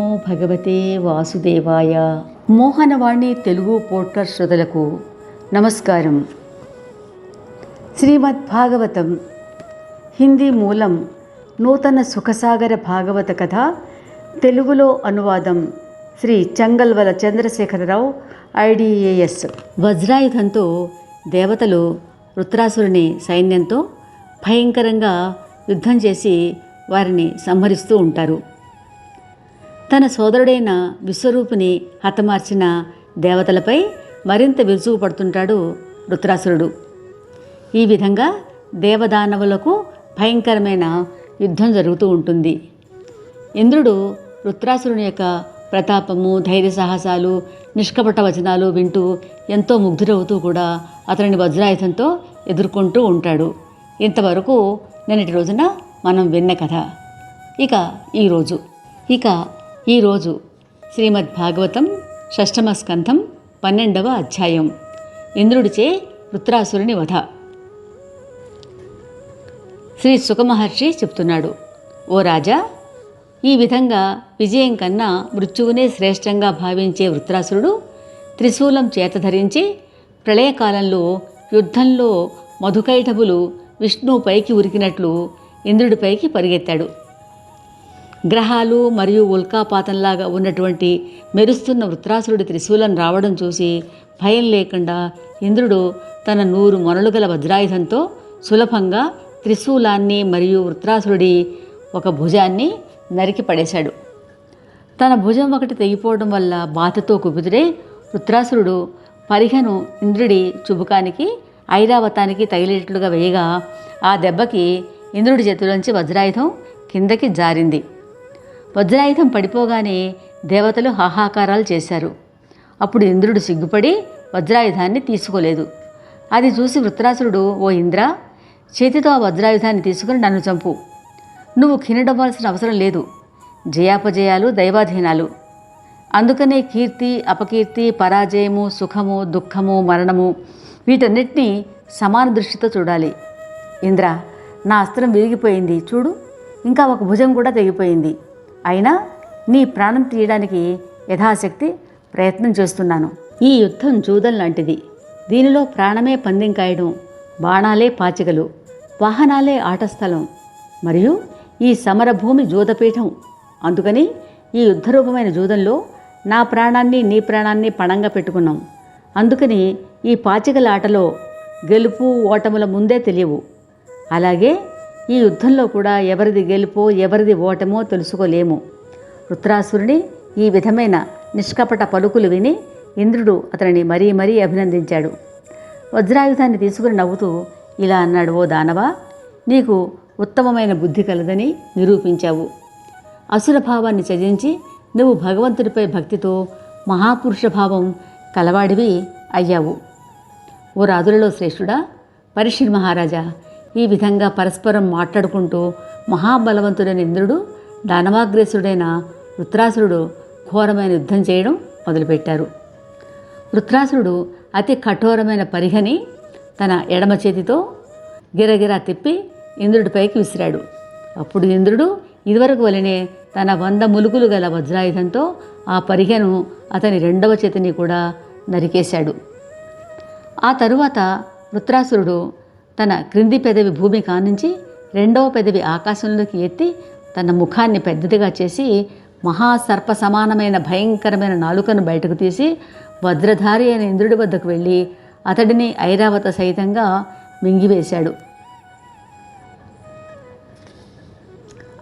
భగవతే వాసుదేవాయ. మోహనవాణి తెలుగు పోడ్కాస్ట్ శ్రోతలకు నమస్కారం. శ్రీమద్ భాగవతం హిందీ మూలం నూతన సుఖసాగర భాగవత కథ తెలుగులో అనువాదం శ్రీ చంగల్వల చంద్రశేఖరరావు ఐడిఏఎస్. వజ్రాయుధంతో దేవతలు రుద్రాసురుని సైన్యంతో భయంకరంగా యుద్ధం చేసి వారిని సంహరిస్తూ ఉంటారు. తన సోదరుడైన విశ్వరూపుని హతమార్చిన దేవతలపై మరింత విరుచుకు పడుతుంటాడు వృత్రాసురుడు ఈ విధంగా దేవదానవులకు భయంకరమైన యుద్ధం జరుగుతూ ఉంటుంది. ఇంద్రుడు వృత్రాసురుని యొక్క ప్రతాపము ధైర్య సాహసాలు నిష్కపట వచనాలు వింటూ ఎంతో ముగ్ధురవుతూ కూడా అతనిని వజ్రాయుధంతో ఎదుర్కొంటూ ఉంటాడు. ఇంతవరకు నిన్నటి రోజున మనం విన్న కథ. ఇక ఈరోజు ఇక ఈరోజు శ్రీమద్ భాగవతం షష్టమ స్కంధం పన్నెండవ అధ్యాయం. ఇంద్రుడిచే వృత్రాసురుని వధ. శ్రీ సుఖమహర్షి చెప్తున్నాడు ఓ రాజా ఈ విధంగా విజయం కన్నా మృత్యువునే శ్రేష్టంగా భావించే వృత్రాసురుడు త్రిశూలం చేత ధరించి ప్రళయకాలంలో యుద్ధంలో మధుకైటబులు విష్ణువుపైకి ఉరికినట్లు ఇంద్రుడిపైకి పరిగెత్తాడు. గ్రహాలు మరియు ఉల్కాపాతంలాగా ఉన్నటువంటి మెరుస్తున్న వృత్రాసురుడి త్రిశూలం రావడం చూసి భయం లేకుండా ఇంద్రుడు తన నూరు మొనలు గల వజ్రాయుధంతో సులభంగా త్రిశూలాన్ని మరియు వృత్రాసురుడి ఒక భుజాన్ని నరికి పడేశాడు. తన భుజం ఒకటి తెగిపోవడం వల్ల బాధతో కుబుతుడే వృత్రాసురుడు పరిహను ఇంద్రుడి చుబుకానికి ఐరావతానికి తగిలేట్లుగా వేయగా ఆ దెబ్బకి ఇంద్రుడి చేతిలోంచి వజ్రాయుధం కిందకి జారింది. వజ్రాయుధం పడిపోగానే దేవతలు హాహాకారాలు చేశారు. అప్పుడు ఇంద్రుడు సిగ్గుపడి వజ్రాయుధాన్ని తీసుకోలేదు. అది చూసి వృత్రాసురుడు ఓ ఇంద్ర చేతితో ఆ వజ్రాయుధాన్ని తీసుకుని నన్ను చంపు. నువ్వు కినడవ్వాల్సిన అవసరం లేదు. జయాపజయాలు దైవాధీనాలు. అందుకనే కీర్తి అపకీర్తి పరాజయము సుఖము దుఃఖము మరణము వీటన్నిటినీ సమాన దృష్టితో చూడాలి. ఇంద్ర నా అస్త్రం విరిగిపోయింది. చూడు ఇంకా ఒక భుజం కూడా తెగిపోయింది. అయినా నీ ప్రాణం తీయడానికి యథాశక్తి ప్రయత్నం చేస్తున్నాను. ఈ యుద్ధం జూదం లాంటిది. దీనిలో ప్రాణమే పందెం కాయడం బాణాలే పాచికలు వాహనాలే ఆటస్థలం. మరియు ఈ సమరభూమి జూదపీఠం. అందుకని ఈ యుద్ధరూపమైన జూదంలో నా ప్రాణాన్ని నీ ప్రాణాన్ని పణంగా పెట్టుకున్నాం. అందుకని ఈ పాచికల ఆటలో గెలుపు ఓటముల ముందే తెలియవు. అలాగే ఈ యుద్ధంలో కూడా ఎవరిది గెలుపో ఎవరిది ఓటమో తెలుసుకోలేము. వృత్రాసురుని ఈ విధమైన నిష్కపట పలుకులు విని ఇంద్రుడు అతనిని మరీ మరీ అభినందించాడు. వజ్రాయుధాన్ని తీసుకుని నవ్వుతూ ఇలా అన్నాడు ఓ దానవా నీకు ఉత్తమమైన బుద్ధి కలదని నిరూపించావు. అసుర భావాన్ని త్యజించి నువ్వు భగవంతుడిపై భక్తితో మహాపురుష భావం కలవాడివి అయ్యావు. ఓ రాజులలో శ్రేష్ఠుడా పరిషిర్ మహారాజా ఈ విధంగా పరస్పరం మాట్లాడుకుంటూ మహాబలవంతుడైన ఇంద్రుడు దానవాగ్రేసుడైన వృత్రాసురుడు ఘోరమైన యుద్ధం చేయడం మొదలుపెట్టారు. వృత్రాసురుడు అతి కఠోరమైన పరిహని తన ఎడమ చేతితో గిరగిరా తిప్పి ఇంద్రుడిపైకి విసిరాడు. అప్పుడు ఇంద్రుడు ఇదివరకు వలనే తన వంద ములుగులు గల వజ్రాయుధంతో ఆ పరిహను అతని రెండవ చేతిని కూడా నరికేశాడు. ఆ తరువాత వృత్రాసురుడు తన క్రింది పెదవి భూమి కానుంచి రెండవ పెదవి ఆకాశంలోకి ఎత్తి తన ముఖాన్ని పెద్దదిగా చేసి మహాసర్ప సమానమైన భయంకరమైన నాలుకను బయటకు తీసి వజ్రధారి అయిన ఇంద్రుడి వద్దకు వెళ్ళి అతడిని ఐరావత సహితంగా మింగివేశాడు.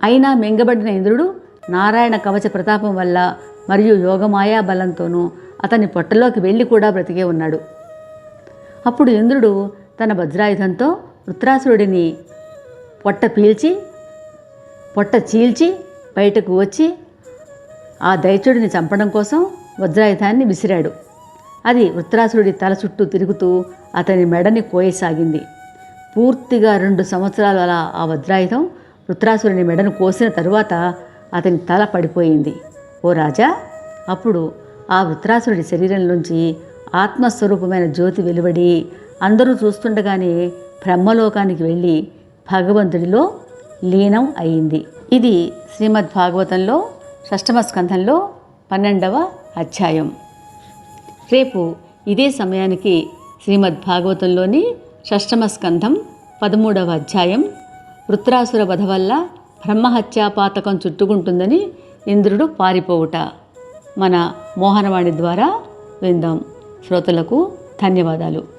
అయినా మింగబడిన ఇంద్రుడు నారాయణ కవచ ప్రతాపం వల్ల మరియు యోగమాయా బలంతోనూ అతని పొట్టలోకి వెళ్ళి కూడా బ్రతికే ఉన్నాడు. అప్పుడు ఇంద్రుడు తన వజ్రాయుధంతో వృత్రాసురుడిని పొట్ట పీల్చి పొట్ట చీల్చి బయటకు వచ్చి ఆ దైత్యుడిని చంపడం కోసం వజ్రాయుధాన్ని విసిరాడు. అది వృత్రాసురుడి తల చుట్టూ తిరుగుతూ అతని మెడని కోయసాగింది. పూర్తిగా రెండు సంవత్సరాల అలా ఆ వజ్రాయుధం వృత్రాసురుని మెడను కోసిన తరువాత అతని తల పడిపోయింది. ఓ రాజా అప్పుడు ఆ వృత్రాసురుడి శరీరం నుంచి ఆత్మస్వరూపమైన జ్యోతి వెలువడి అందరూ చూస్తుండగానే బ్రహ్మలోకానికి వెళ్ళి భగవంతుడిలో లీనం అయింది. ఇది శ్రీమద్ భాగవతంలో షష్టమ స్కంధంలో పన్నెండవ అధ్యాయం. రేపు ఇదే సమయానికి శ్రీమద్ భాగవతంలోని షష్టమ స్కంధం పదమూడవ అధ్యాయం. వృత్రాసుర వధ వల్ల బ్రహ్మహత్యాపాతకం చుట్టుకుంటుందని ఇంద్రుడు పారిపోవుట. మన మోహనవాణి ద్వారా విందాం. శ్రోతలకు ధన్యవాదాలు.